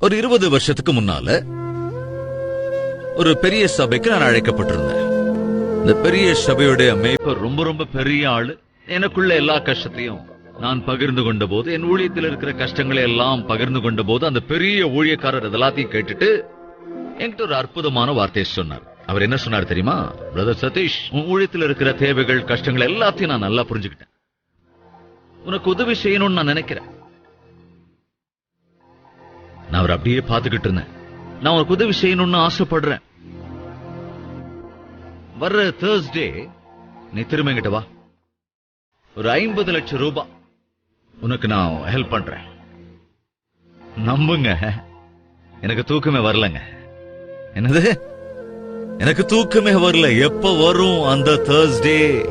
ஒரு இருபது வருஷத்துக்கு முன்னால ஒரு பெரிய சபைக்கு நான் அழைக்கப்பட்டிருந்தேன். இந்த பெரிய சபையுடைய மேய்ப்பர் ரொம்ப ரொம்ப பெரிய ஆளு. எனக்குள்ள எல்லா கஷ்டத்தையும் நான் பகிர்ந்து கொண்ட போது என் ஊழியத்தில் இருக்கிற கஷ்டங்களை எல்லாம் பகிர்ந்து கொண்ட போது அந்த பெரிய ஊழியக்காரர் எல்லாத்தையும் கேட்டுட்டு என்கிட்ட ஒரு அற்புதமான வார்த்தையை சொன்னார். அவர் என்ன சொன்னார் தெரியுமா? பிரதர் சதீஷ் உன் ஊழியத்தில் இருக்கிற தேவைகள் கஷ்டங்கள் எல்லாத்தையும் நான் நல்லா புரிஞ்சுக்கிட்டேன். உனக்கு உதவி செய்யணும்னு நான் நினைக்கிறேன். நான் அவர் அப்படியே பார்த்துக்கிட்டு இருந்தேன். நான் அவருக்கு உதவி செய்யணும்னு ஆசைப்படுறேன். வர்ற தேர்ஸ்டே நீ திரும்ப எங்கிட்ட வா. ஒரு ஐம்பது லட்சம் ரூபாய் உனக்கு நான் ஹெல்ப் பண்றேன். நம்புங்க. எனக்கு தூக்கமே வரலங்க. என்னது? எனக்கு தூக்கமே வரல. எப்ப வரும் அந்த தேர்ஸ்டே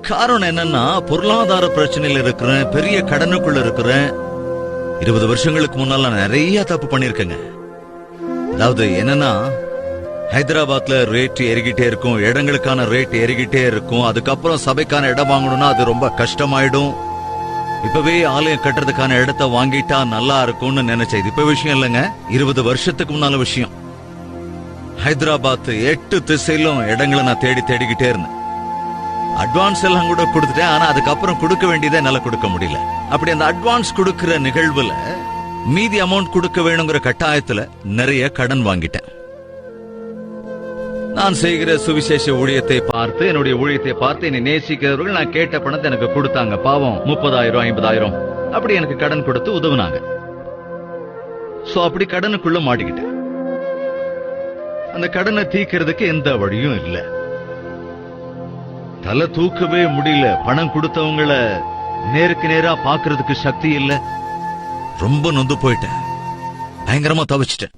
காரணம் என்னன்னா பொருளாதார பிரச்சனையில் இருக்கிறேன் பெரிய கடனுக்குள்ள இருக்கிறேன். இருபது வருஷங்களுக்கு முன்னால் நான் நிறைய தப்பு பண்ணியிருக்கேங்க. அதாவது என்னன்னா ஹைதராபாத்ல ரேட் ஏறிக்கிட்டே இருக்கும் இடங்களுக்கான ரேட் ஏறிக்கிட்டே இருக்கும் அதுக்கப்புறம் சபைக்கான இடம் வாங்கணும்னா அது ரொம்ப கஷ்டமாயிடும். இப்பவே ஆலயம் கட்டுறதுக்கான இடத்த வாங்கிட்டா நல்லா இருக்கும்னு நினைச்சேன் இது இப்ப விஷயம் இல்லைங்க. இருபது வருஷத்துக்கு முன்னால விஷயம். ஹைதராபாத் எட்டு திசையிலும் இடங்களை நான் தேடி தேடிக்கிட்டே இருந்தேன். அட்வான்ஸ் எல்லாம் கூட கொடுத்துட்டேன். ஆனா அதுக்கப்புறம் கொடுக்க வேண்டியதை என்னால கொடுக்க முடியல. அப்படி அந்த அட்வான்ஸ் கொடுக்கிற நிகழ்வுல மீதி அமௌண்ட் கொடுக்க வேணுங்கிற கட்டாயத்துல நிறைய கடன் வாங்கிட்டேன். நான் செய்கிற சுவிசேஷ ஊழியத்தை பார்த்து என்னுடைய ஊழியத்தை பார்த்து என்னை நேசிக்கிறவர்கள் நான் கேட்ட பணத்தை எனக்கு கொடுத்தாங்க. பாவம் முப்பதாயிரம் ஐம்பதாயிரம். அப்படி எனக்கு கடன் கொடுத்து உதவுனாங்க. சோ அப்படி கடனுக்குள்ள மாட்டிக்கிட்டேன். அந்த கடனை தீக்கிறதுக்கு எந்த வழியும் இல்லை. தலை தூக்கவே முடியல. பணம் கொடுத்தவங்கள நேருக்கு நேரா பாக்குறதுக்கு சக்தி இல்ல. ரொம்ப நொந்து போயிட்டேன். பயங்கரமா தவிச்சிட்டேன்.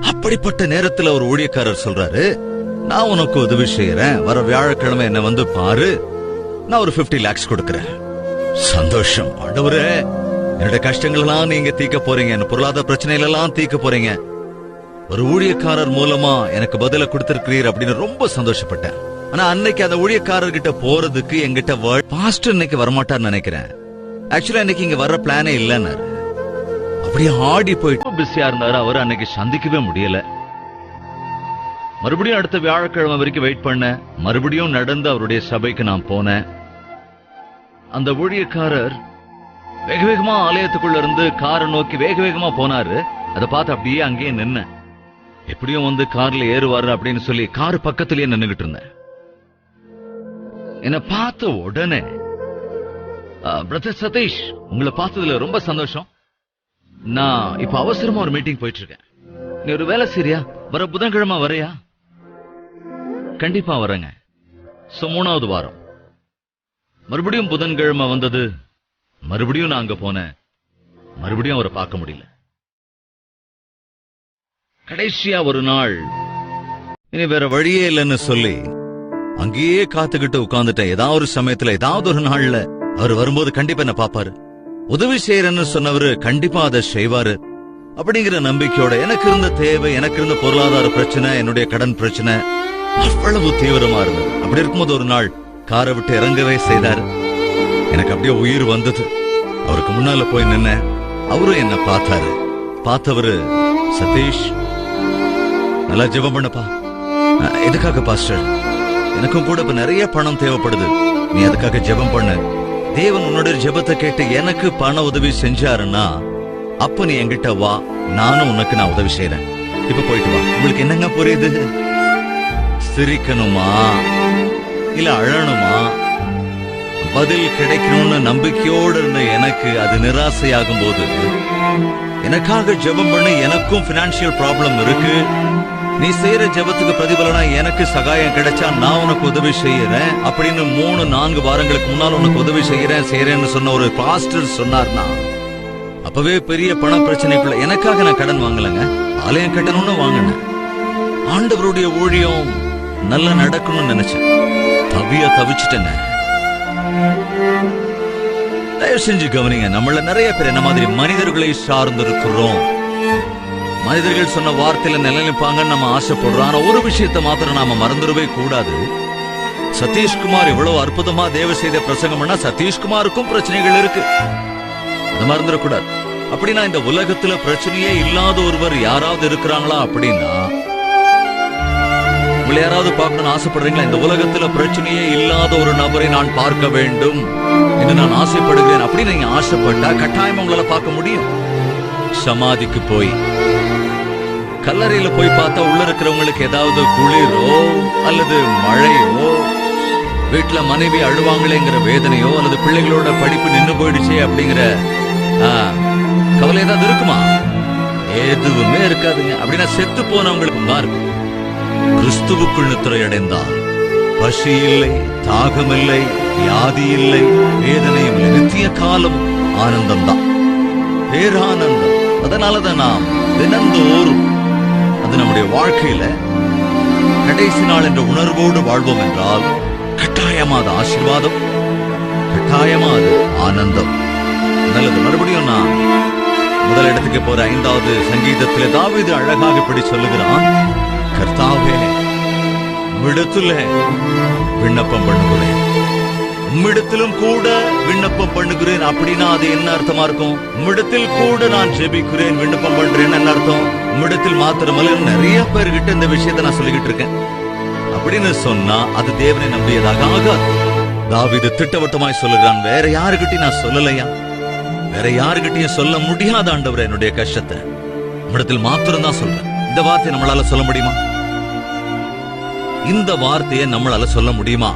அப்படிப்பட்ட நேரத்துல ஒரு ஊழியக்காரர் சொல்றாரு நான் உனக்கு உதவி செய்யறேன். வர வியாழக்கிழமை என்ன வந்து பாரு. நான் ஒரு 50 லேக்ஸ் கொடுக்கறேன். சந்தோஷம் ஆண்டவரே என்னோட கஷ்டங்கள் எல்லாம் நீங்க தீக்க போறீங்க. என் பொருளாதார பிரச்சனைகள் எல்லாம் தீக்க போறீங்க. ஒரு ஊழியக்காரர் மூலமா எனக்கு பதில கொடுத்திருக்கிறீர் அப்படின்னு ரொம்ப சந்தோஷப்பட்டேன். ஆனா அன்னைக்கு அந்த ஊழியக்காரர்கிட்ட போறதுக்கு எங்கிட்ட பாஸ்டர் இன்னைக்கு வரமாட்டார்னு நினைக்கிறேன். ஆக்சுவலா இன்னைக்கு இங்க வர்ற பிளானே இல்லைன்னாரு. அப்படியே ஆடி போயிட்டு பிஸியா இருந்தாரு. அவர் அன்னைக்கு சந்திக்கவே முடியல. மறுபடியும் அடுத்த வியாழக்கிழமை வரைக்கும் வெயிட் பண்ண. மறுபடியும் நடந்து அவருடைய சபைக்கு நான் போனேன். அந்த ஊழியக்காரர் வேக வேகமா ஆலயத்துக்குள்ள இருந்து காரை நோக்கி வேக வேகமா போனாரு. அதை பார்த்து அப்படியே அங்கேயே நின்னேன். எப்படியும் வந்து கார்ல ஏறுவாரு அப்படின்னு சொல்லி கார் பக்கத்திலேயே நின்னுகிட்டு இருந்தேன். என்ன பார்த்த உடனே பிரதர் சதீஷ் உங்களை பார்த்ததுல ரொம்ப சந்தோஷம். நான் இப்ப அவசரமா ஒரு மீட்டிங் போயிட்டு இருக்கேன் நீ ஒரு வேலை சரியா வர புதன்கிழமை வரையா? கண்டிப்பா வரேங்க. சோ மூணாவது வாரம். மறுபடியும் புதன்கிழமை வந்தது. மறுபடியும் நான் அங்க போனேன். மறுபடியும் அவரை பார்க்க முடியல. கடைசியா ஒரு நாள் இனி வேற வழியே இல்லைன்னு சொல்லி அங்கேயே காத்துக்கிட்டு உட்கார்ந்துட்டேன். ஏதாவது ஒரு சமயத்துல ஏதாவது ஒரு நாள்ல அவர் வரும்போது கண்டிப்பா என்ன பாப்பாரு உதவி செய்யறேன்னு சொன்னவரு கண்டிப்பா அதை செய்வாரு. அப்படிங்கிற நம்பிக்கையோட எனக்கு இருந்த தேவை எனக்கு இருந்த பொருளாதார பிரச்சனை என்னுடைய கடன் பிரச்சனை அவ்வளவு தீவிரமா இருந்தது. அப்படி இருக்கும்போது ஒரு நாள் காரை விட்டு இறங்கவே செய்தாரு. எனக்கு அப்படியே உயிர் வந்தது. அவருக்கு முன்னால போய் நின்ன அவரும் என்ன பார்த்தாரு. பார்த்தவரு சதீஷ் நல்லா ஜெபம் பண்ணப்பா. எதுக்காக பாஸ்டர்? எனக்கும் கூட இப்ப நிறைய பணம் தேவைப்படுது. நீ அதுக்காக ஜெபம் பண்ணு. தேவன் உன்னுடைய ஜெபத்தை கேட்டு எனக்கு பண உதவி செஞ்சாருன்னா அப்ப நீ என்கிட்ட வா. நானும் உனக்கு நான் உதவி செய்யறேன் இப்ப போயிட்டு வா. உங்களுக்கு என்னங்க புரியுது? சிரிக்கணுமா? இல்ல அழணுமா? பதில் கிடைக்கணும்னு நம்பிக்கையோடு இருந்த எனக்கு அது நிராசையாகும் போது எனக்காக ஜெபம் பண்ண. எனக்கும் பினான்சியல் ப்ராப்ளம் இருக்கு. நீ செய்யற ஜெபத்துக்கு பிரதிபலனா எனக்கு சகாயம் கிடைச்சா நான் உனக்கு உதவி செய்யறேன் அப்படின்னு மூணு நான்கு வாரங்களுக்கு முன்னால் உனக்கு உதவி செய்யறேன் செய்யறேன்னு சொன்ன ஒரு பாஸ்டர் சொன்னார்னா அப்பவே பெரிய பண பிரச்சனைக்குள்ள எனக்காக நான் கடன் வாங்கலைங்க. ஆலயம் கட்டணும்னு வாங்கினேன். ஆண்டவருடைய ஊழியம் நல்லா நடக்கணும்னு நினைச்சேன். தவியா தவிச்சிட்டேங்க. தயவு செஞ்சு கவனிங்க நம்மள நிறைய பேர் என்ன மாதிரி மனிதர்களை சார்ந்திருக்கிறோம். மனிதர்கள் சொன்ன வார்த்தையில நிலநிப்பாங்கன்னு நம்ம ஆசைப்படுறோம். ஆனா ஒரு விஷயத்தை மாத்திரம் நாம மறந்துடவே கூடாது. சதீஷ்குமார் இவ்வளவு அற்புதமா தேவ செய்த பிரசங்கம் பண்ணா சதீஷ்குமாருக்கும் பிரச்சனைகள் இருக்கு. அது மறந்துடக்கூடாது. அப்படின்னா இந்த உலகத்துல பிரச்சனையே இல்லாத ஒருவர் யாராவது இருக்கிறாங்களா அப்படின்னா உங்களை யாராவது பார்க்கணும்னு ஆசைப்படுறீங்களா? இந்த உலகத்துல பிரச்சனையே இல்லாத ஒரு நபரை நான் பார்க்க வேண்டும் என்று நான் ஆசைப்படுகிறேன் அப்படின்னு நீங்க ஆசைப்பட்டா கட்டாயம் உங்களால பார்க்க முடியும். சமாதிக்கு போய் கல்லறையில போய் பார்த்தா உள்ள இருக்கிறவங்களுக்கு ஏதாவது குளிரோ அல்லது மழையோ? வீட்டுல மனைவி அழுவாங்களேங்கிற வேதனையோ அல்லது பிள்ளைகளோட படிப்பு நின்று போயிடுச்சே அப்படிங்கிற ஆ, கவலை ஏதாவது இருக்குமா? எதுவுமே இருக்காதுங்க. அப்படின்னா செத்து போனவங்களுக்கு தான் இருக்கும் கிறிஸ்துவுக்குள் நித்திரை அடைந்தால் பசி இல்லை தாகம் இல்லை வியாதி இல்லை வேதனையும் இல்லை. நித்திய காலம் ஆனந்தம் தான் பேரானந்தம். அதனாலதான் நாம் தினந்தோறும் அது நம்முடைய வாழ்க்கையில கடைசி நாள் என்ற உணர்வோடு வாழ்வோம் என்றால் கட்டாயமா அது ஆசீர்வாதம் கட்டாயமா அது ஆனந்தம். நல்லது. மறுபடியும் நான் முதல் இடத்துக்கு போற ஐந்தாவது சங்கீதத்திலே தாவீது அழகாக இப்படி சொல்லுகிறான் கர்த்தாவே விடத்துல விண்ணப்பம் பண்ணுகிறேன். உம்மிடத்திலும் கூட விண்ணப்பம் பண்ணுகிறேன். அப்படின்னா அது என்ன அர்த்தமா இருக்கும்? உம்மிடத்தில் கூட நான் ஜெபிக்கிறேன் விண்ணப்பம் பண்றேன். என்ன அர்த்தம்? உம்மிடத்தில் மாத்திரமல்ல நிறைய பேர்கிட்ட இந்த விஷயத்தை நான் சொல்லிக்கிட்டு இருக்கேன். அப்படின்னு சொன்னா அது தேவனை நம்பியதாக ஆகாது. தாவிது திட்டவட்டமாய் சொல்லுகிறான் வேற யாருகிட்டயும் நான் சொல்லலையா? வேற யாருகிட்டயும் சொல்ல முடியாத ஆண்டவர் என்னுடைய கஷ்டத்தை. உம்மிடத்தில் மாத்திரம் தான் சொல்றேன். இந்த வார்த்தையை நம்மளால சொல்ல முடியுமா? இந்த வார்த்தையை நம்மளால சொல்ல முடியுமா?